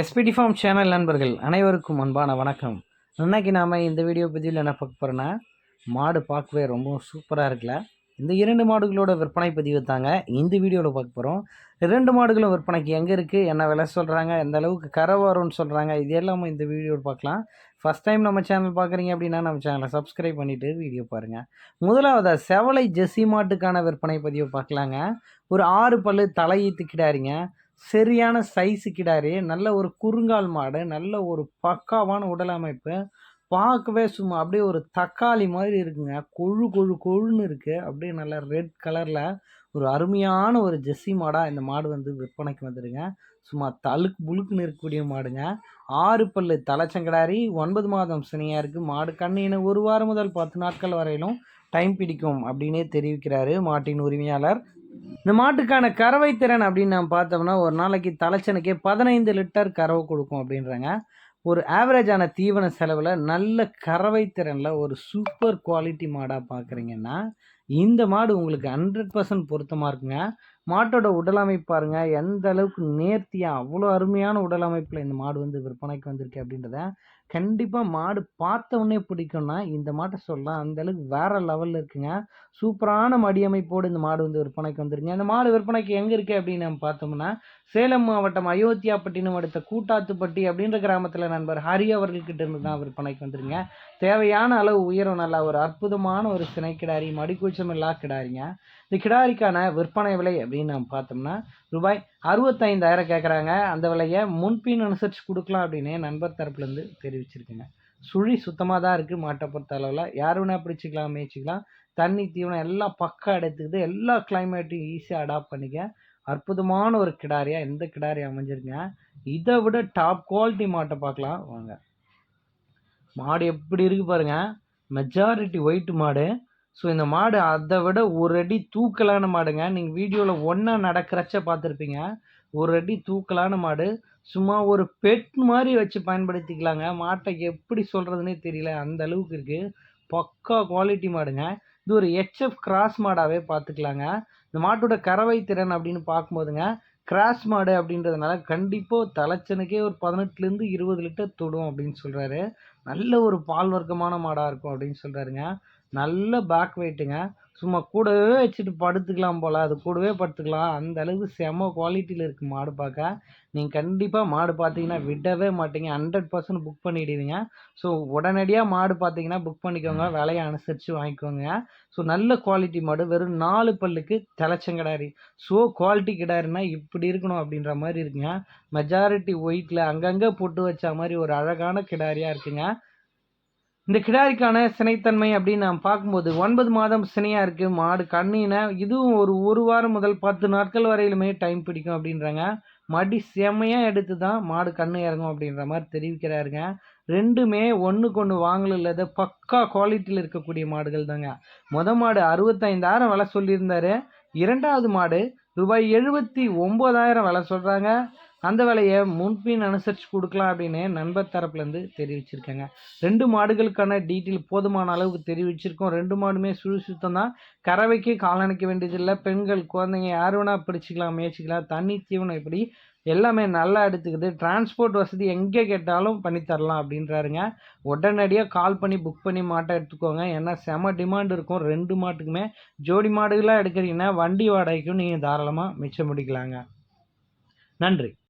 SPD form channel நண்பர்கள் அனைவருக்கும் அன்பான வணக்கம். இன்னைக்கு நாம் இந்த வீடியோ பதிவில் என்ன பார்க்க போகிறோன்னா மாடு பார்க்கவே ரொம்ப சூப்பராக இருக்குல்ல. இந்த இரண்டு மாடுகளோட விற்பனை பதிவு தாங்க இந்த வீடியோவில் பார்க்க போகிறோம் இரண்டு மாடுகளும் விற்பனைக்கு எங்கே இருக்குது என்ன விலை சொல்கிறாங்க எந்த அளவுக்கு கரை வரும்னு சொல்கிறாங்க இது எல்லாமே இந்த வீடியோவில் பார்க்கலாம். ஃபஸ்ட் டைம் நம்ம சேனல் பார்க்குறீங்க அப்படின்னா நம்ம சேனலை சப்ஸ்கிரைப் பண்ணிவிட்டு வீடியோ பாருங்கள் முதலாவது செவலை ஜெஸ்ஸி மாட்டுக்கான விற்பனை பதிவை பார்க்கலாங்க. ஒரு ஆறு பல்லு தலையீத்து கிடாருங்க. சரியான சைஸு கிடாரு. நல்ல ஒரு குறுங்கால் மாடு நல்ல ஒரு பக்காவான உடல் அமைப்பு. பார்க்கவே சும்மா அப்படியே ஒரு தக்காளி மாதிரி இருக்குங்க. கொழு கொழு கொழுன்னு இருக்குது அப்படியே நல்லா ரெட் கலரில் ஒரு அருமையான ஒரு ஜெஸ்ஸி மாடாக இந்த மாடு வந்து விற்பனைக்கு வந்துடுங்க சும்மா தழுக்கு புழுக்குன்னு இருக்கக்கூடிய மாடுங்க. ஆறு பல்லு தலைச்சங்கடாரி ஒன்பது மாதம் சினியாக இருக்குது மாடு கண்ணின ஒரு வாரம் முதல் பத்து நாட்கள் வரையிலும் டைம் பிடிக்கும் அப்படின்னே தெரிவிக்கிறாரு மாட்டின் உரிமையாளர். இந்த மாட்டுக்கான கறவை திறன் அப்படின்னு நம்ம பார்த்தோம்னா ஒரு நாளைக்கு தலைச்சனுக்கே பதினைந்து லிட்டர் கறவை கொடுக்கும் அப்படின்றாங்க. ஒரு ஆவரேஜான தீவன செலவில் நல்ல கறவை திறனில் ஒரு சூப்பர் குவாலிட்டி மாடாக பார்க்குறீங்கன்னா இந்த மாடு உங்களுக்கு ஹண்ட்ரட் பர்சன்ட் பொருத்தமாக இருக்குங்க. மாட்டோட உடல் பாருங்க எந்த அளவுக்கு நேர்த்தியாக அவ்வளோ அருமையான உடல் அமைப்பில் இந்த மாடு வந்து விற்பனைக்கு வந்திருக்கு அப்படின்றத கண்டிப்பாக மாடு பார்த்த உடனே பிடிக்கும்னா இந்த மாட்டை சொல்லலாம். அந்த அளவுக்கு வேறு லெவலில் இருக்குங்க. சூப்பரான மடி அமைப்போடு இந்த மாடு வந்து விற்பனைக்கு வந்துருங்க இந்த மாடு விற்பனைக்கு எங்கே இருக்குது அப்படின்னு நம்ம பார்த்தோம்னா சேலம் மாவட்டம் அயோத்தியாப்பட்டினம் அடுத்த கூட்டாத்துப்பட்டி அப்படின்ற கிராமத்தில் நண்பர் ஹரி அவர்கள்கிட்ட இருந்து தான் விற்பனைக்கு வந்துருங்க தேவையான அளவு உயரம் நல்லா ஒரு அற்புதமான ஒரு சினைக்கிடாரி மடிக்குச்சி மடிக்கூச்சம் கிடாரிங்க இந்த கிடாரிக்கான விற்பனை விலை அப்படின்னு நம்ம பார்த்தோம்னா ரூபாய் அறுபத்தைந்தாயிரம் கேட்குறாங்க அந்த விலையை முன்பின் அனுசரித்து கொடுக்கலாம் அப்படின்னு நண்பர் தரப்புலேருந்து தெரிவிச்சிருக்குங்க. சுழி சுத்தமாக தான் இருக்குது மாட்டை பொறுத்த அளவில். யார் வேணால் பிடிச்சிக்கலாம் மேய்ச்சிக்கலாம். தண்ணி தீவனம் எல்லாம் பக்கம் எடுத்துக்கிது எல்லா கிளைமேட்டையும் ஈஸியாக அடாப்ட் பண்ணிக்க. அற்புதமான ஒரு கிடாரியாக எந்த கிடாரி அமைஞ்சிருங்க இதை விட டாப் குவாலிட்டி மாட்டை பார்க்கலாம். வாங்க. மாடு எப்படி இருக்குது பாருங்க. மெஜாரிட்டி ஒயிட் மாடு. ஸோ இந்த மாடு அதை விட ஒரு அடி தூக்கலான மாடுங்க. நீங்கள் வீடியோவில் ஒன்றா நடக்கிறச்ச பார்த்துருப்பீங்க. ஒரு அடி தூக்கலான மாடு. சும்மா ஒரு பெட் மாதிரி வச்சு பயன்படுத்திக்கலாங்க. மாட்டை எப்படி சொல்கிறதுனே தெரியல. அந்த அளவுக்கு இருக்குது பக்கா குவாலிட்டி மாடுங்க. இது ஒரு ஹெச்எஃப் கிராஸ் மாடாகவே பார்த்துக்கலாங்க. இந்த மாட்டோட கறவை திறன் அப்படின்னு பார்க்கும்போதுங்க கிராஸ் மாடு அப்படின்றதுனால கண்டிப்பாக தலைச்சனுக்கே ஒரு பதினெட்டுலேருந்து இருபது லிட்டர் தொடும் அப்படின்னு சொல்கிறாரு நல்ல ஒரு பால் வர்க்கமான மாடாக இருக்கும் அப்படின்னு சொல்கிறாருங்க நல்ல பேக் வெயிட்டுங்க சும்மா கூடவே வச்சுட்டு படுத்துக்கலாம் போல். அது கூடவே படுத்துக்கலாம். அந்த அளவுக்கு செம குவாலிட்டியில் இருக்குது மாடு பார்க்க. நீங்கள் கண்டிப்பாக மாடு பார்த்தீங்கன்னா விடவே மாட்டீங்க. ஹண்ட்ரட் பர்சன்ட் புக் பண்ணிடுவீங்க ஸோ உடனடியாக மாடு பார்த்தீங்கன்னா புக் பண்ணிக்கோங்க. விலையை அனுசரித்து வாங்கிக்கோங்க. ஸோ நல்ல குவாலிட்டி மாடு. வெறும் நாலு பல்லுக்கு தலைச்சங்கிடாரி. ஸோ குவாலிட்டி கிடாருன்னா இப்படி இருக்கணும் அப்படின்ற மாதிரி இருக்குங்க. மெஜாரிட்டி ஒயிட்டில் அங்கங்கே போட்டு வச்ச மாதிரி ஒரு அழகான கிடாரியாக இருக்குங்க. இந்த கிடாரிக்கான சினைத்தன்மை அப்படின்னு நாம் பார்க்கும்போது ஒன்பது மாதம் சினையாக இருக்குது மாடு கண்ணின இதுவும் ஒரு ஒரு வாரம் முதல் பத்து நாட்கள் வரையிலுமே டைம் பிடிக்கும் அப்படின்றாங்க. மடி செம்மையாக எடுத்து தான் மாடு கண்ணு இறங்கும் அப்படின்ற மாதிரி தெரிவிக்கிறாருங்க. ரெண்டுமே ஒன்றுக்கு ஒன்று வாங்கல இல்லாத பக்கா குவாலிட்டியில் இருக்கக்கூடிய மாடுகள் தாங்க. மொத மாடு அறுபத்தைந்தாயிரம் விலை சொல்லியிருந்தாரு. இரண்டாவது மாடு ரூபாய் எழுபத்தி ஒம்பதாயிரம் விலை சொல்கிறாங்க அந்த வேலையை முன்பின் அனுசரித்து கொடுக்கலாம் அப்படின்னு நண்பர் தரப்புலேருந்து தெரிவிச்சிருக்கேங்க. ரெண்டு மாடுகளுக்கான டீட்டெயில் போதுமான அளவுக்கு தெரிவிச்சிருக்கோம். ரெண்டு மாடுமே சுழி சுத்தம் தான் கறவைக்கு காலணிக்க வேண்டியதில்லை. பெண்கள் குழந்தைங்க யார் வேணால் பிடிச்சிக்கலாம் முயற்சிக்கலாம். தண்ணி தீவனம் இப்படி எல்லாமே நல்லா எடுத்துக்குது. டிரான்ஸ்போர்ட் வசதி எங்கே கேட்டாலும் பண்ணித்தரலாம் அப்படின்றாருங்க. உடனடியாக கால் பண்ணி புக் பண்ணி மாட்டை எடுத்துக்கோங்க. ஏன்னா செம டிமாண்ட் இருக்கும். ரெண்டு மாட்டுக்குமே. ஜோடி மாடுகளாக எடுக்கிறீங்கன்னா வண்டி வாடகைக்கும் நீங்கள் தாராளமாக மிச்சம் முடிக்கலாங்க. நன்றி.